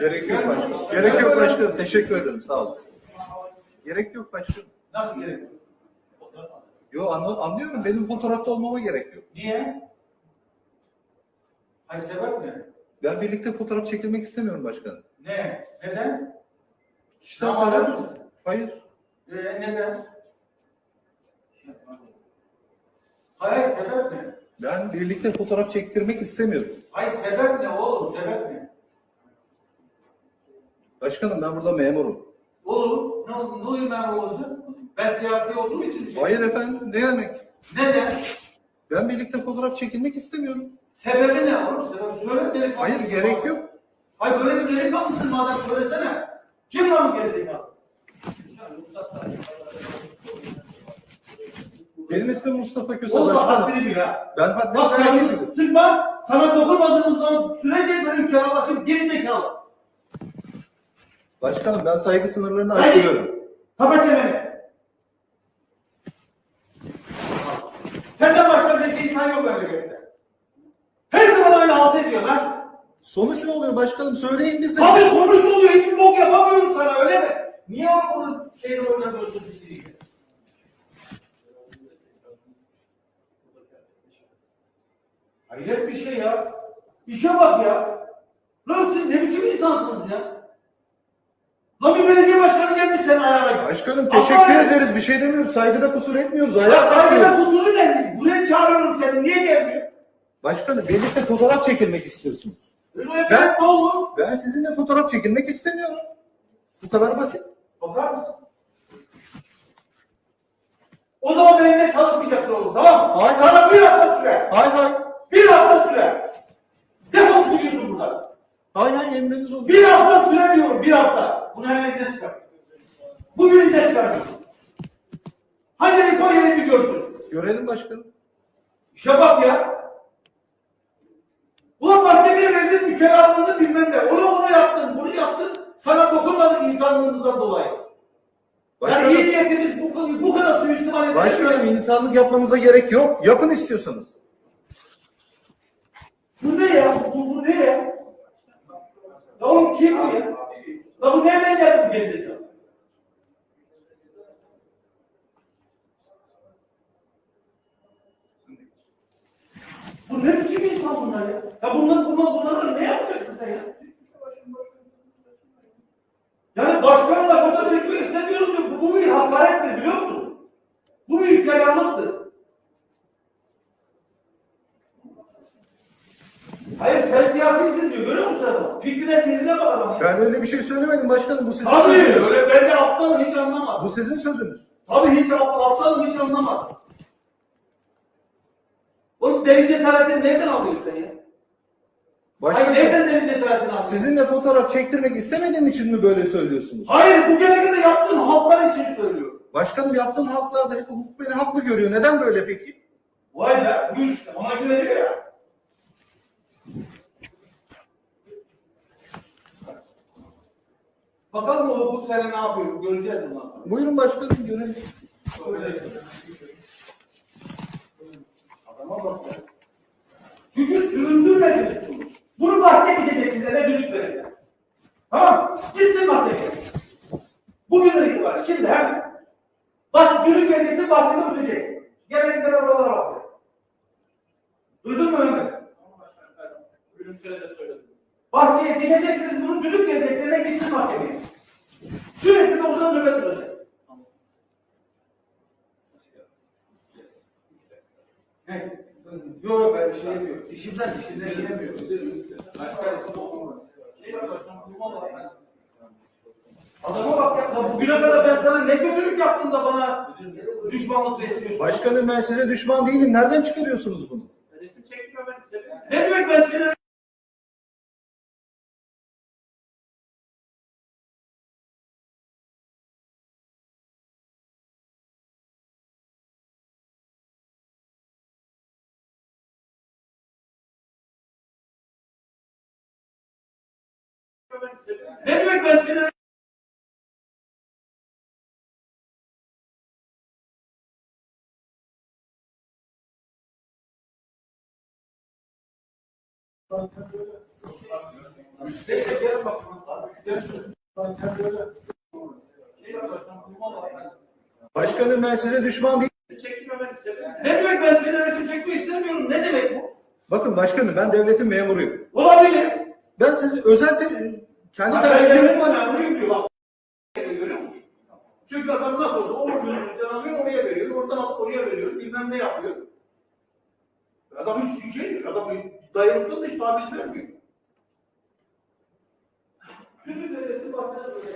Gerek yok başkanım. Gerek yok başkanım. Teşekkür ederim. Sağ olun. Gerek yok başkanım. Nasıl gerek yok? Yo anla- anlıyorum. Benim fotoğrafta olmama gerek yok. Niye? Ay sebep ne? Ben birlikte fotoğraf çekilmek istemiyorum başkanım. Ne? Neden? Kişisel Tamam, karar. Hayır. Ee, neden? Hayır sebep ne? Ben birlikte fotoğraf çektirmek istemiyorum. Ay sebep ne oğlum sebep ne? Başkanım ben burada memurum. Oğlum ne, ol- ne oluyor memur olacak? Ben siyasi olduğum için bir şey. Hayır efendim. Ne demek? Neden? Ben birlikte fotoğraf çekilmek istemiyorum. Sebebi ne oğlum? Sebebi söyle delikanlı. Hayır gerek yok. Hayır böyle bir delikanlısın madem söylesene. Kim lan bu gerizekalı? Benim ismim Mustafa Köse Oğlum başkanım. haddini bil ha. Ben haddimi Bak gayet canımı biliyorum. sıkma. Sana dokunmadığımız zaman sürece benim kiralaşım gerizekalı. Başkanım ben saygı sınırlarını aşıyorum. Kapat çeneni. Senden başka zeki insan yok memlekette. Her zaman öyle halt ediyor lan. Sonuç ne oluyor başkanım? Söyleyin biz de. Tabii sonuç oluyor. Hiçbir bok yapamıyoruz sana öyle mi? Niye onun şeyini oynamıyorsun bizi? Hayret bir şey ya. İşe bak ya. Lan siz ne biçim insansınız ya? Lan bir belediye başkanı gelmiş senin ayağına. Başkanım Ama- teşekkür ederiz. Bir şey demiyoruz. Saygıda kusur etmiyoruz. Ya saygıda kalkıyoruz. kusuru ne? Buraya çağırıyorum seni. Niye gelmiyor? Başkanım birlikte fotoğraf çekilmek istiyorsunuz. Öyle Ben- yapmak ne olur? Ben sizinle fotoğraf çekilmek istemiyorum. Bu kadar basit. Bakar mısın? O zaman benimle çalışmayacaksın oğlum tamam mı? Hayır. Sana bir hafta süre. Hay hay. Bir hafta süre. Defol gidiyorsun buradan. Hay hay emriniz olur. Bir hafta süre diyorum bir hafta. Bunu hemen izle çıkar. Bugün izle çıkar. Hadi koy yeri bir görsün. Görelim başkanım. İşe bak ya. Ulan madde bir verdin mükerrarlığını bilmem ne. Onu onu yaptın, bunu yaptın. Sana dokunmadık insanlığımızdan dolayı. Yani iyi Başkanım, niyetimiz bu, bu kadar suistimal edilir. başkanım insanlık yapmamıza gerek yok. Yapın istiyorsanız. Bu ne ya? Bu, bu ne ya? Kim bu ya? Ya bu nereden geldi bu gerizekalı? Bu ne biçim insan bunlar ya? Ya bunlar, bunlar, bunları ne yapacaksın sen ya? Yani başkanla foto çekmek istemiyorum diyor. Bu, bu bir hakarettir biliyor musun? Bu bir hükâyanlıktır. Hayır sen siyasisin diyor görüyor musun sinirine bak adam. Ben öyle bir şey söylemedim başkanım. Bu sizin Tabii sözünüz. öyle ben de aptalım hiç anlamam. Bu sizin sözünüz. Tabii hiç aptal, aptalım hiç anlamam. Oğlum deniz cesaretini nereden alıyorsun sen ya? Hayır Başkanım nereden deniz cesaretini alıyorsun? sizinle fotoğraf çektirmek istemediğim için mi böyle söylüyorsunuz? Hayır bu gerekli yaptığın halklar için söylüyorum. Başkanım yaptığım halklarda hep hukuk beni haklı görüyor. Neden böyle peki? Vay be buyur işte ona güveniyor ya. Bakalım o bu sene ne yapıyor göreceğiz bundan sonra. Buyurun başkanım görelim. Öyle. Adama bak ya. Çünkü süründürmediniz bunu. Bunu bahçeye gideceksiniz eve düdük verin. Tamam. Gitsin bahçeye. Bugün itibaren şimdi hemen. Bak düdük vereceksin bahçede ötecek. Gelenekler oralara bak. Duydun mu Ömer? Bahçeye gideceksiniz bunu düdük vereceksiniz eve gitsin bahçeye. Sürekli de uzun nöbet duracak. Ne? Yok yok ben bir şey yapıyorum. İşimden işimden yiyemiyorum. Adama bak ya, ya bugüne kadar ben sana ne kötülük yaptım da bana düşmanlık besliyorsun. Başkanım ben size düşman değilim. Nereden çıkarıyorsunuz bunu? Ne demek ben seni Ne demek ben seni. Başkanım ben size düşman değilim. Ne demek ben senin resim çekmek istemiyorum? Ne demek bu? Bakın başkanım ben devletin memuruyum. Olabilir. Ben sizi özel te- kendi Ben tercihlerim var. memuruyum diyor bak. Görüyor musun? Çünkü adam nasıl olsa o gönüllüden alıyor oraya veriyor, oradan oraya veriyor, bilmem ne yapıyor. Adam hiç şey değil, adam dayanıklı da hiç taviz vermiyor. Bütün devletin baktığına göre,